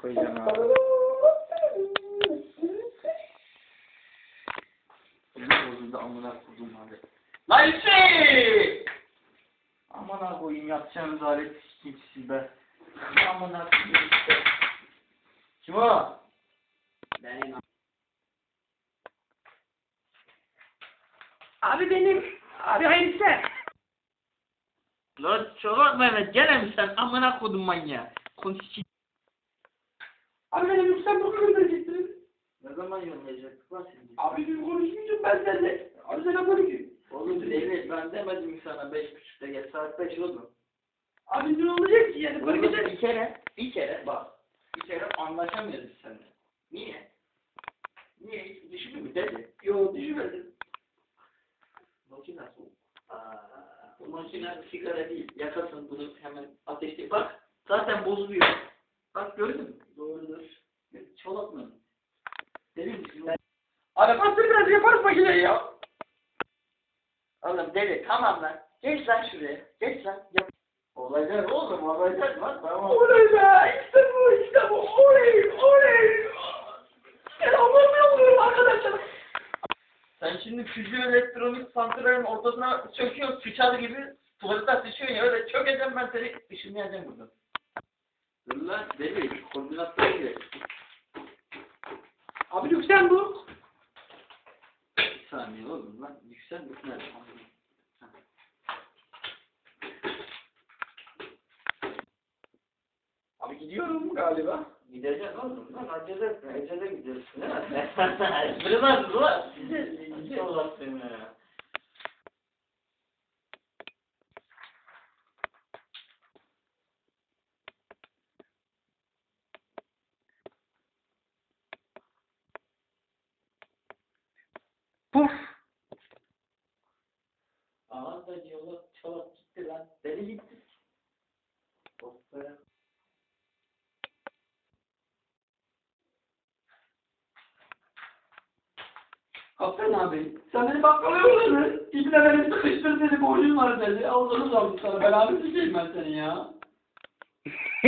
koyacağım abi. Elim bozuldu amına koydum abi. Lan Hüseyin! Amına koyayım yapacağınız alet kimsiz be. Amına koyayım işte. Kim o? Benim. Abi benim. Abi hayırlı işler. Lan çolak Mehmet gene mi sen amına koydum manyağı. Konuş Abi benim Lüksemburg'a gönderecektin. Ne zaman yollayacaktık lan seni? Abi dün konuşmayacağım ben seninle. Abi selamünaleyküm. Oğlum değil ben demedim mi sana beş buçukta gel saat beş oldu. Abi dün olacak ki yani. Oğlum Böyle bir kere bir kere bak bir kere anlaşamıyoruz seninle. Niye? Niye hiç düşünmüyor mu dedi? Yo düşünmedim. Makine soğuk. Aa, bu makine sigara değil. Yakasın bunu hemen ateşte. Bak zaten bozuluyor. Bak gördün mü? Doğrudur. Çolak mı? Deli misin? Abi bastır biraz yaparız makineyi ya. Oğlum deli tamam lan. Geç lan şuraya. Geç lan. Yap. Olacak oğlum olacak lan tamam. Be. İşte bu işte bu. Oley oley. Selamlar oluyorum arkadaşlar. Sen şimdi füze elektronik santralin ortasına çöküyorsun sıçar gibi tuvaletten sıçıyorsun ya öyle çökeceğim ben seni ışınlayacağım buradan. Dur lan deli koordinatlara gidelim. Abi Lüksemburg. Bir saniye oğlum lan yüksel bu nerede? Abi gidiyorum galiba. Gideceksin oğlum lan acele etme acele gidiyorsun değil mi? Espri var mı lan? Allah seni ya. Puf. Aha da yola çalıp gitti lan. Deli gitti. Be. Kaptan abi, sen beni bakkala yolladın. İbne beni sıkıştır dedi, borcum var dedi. Allah'ım sana, belanı sikeyim ben seni ya.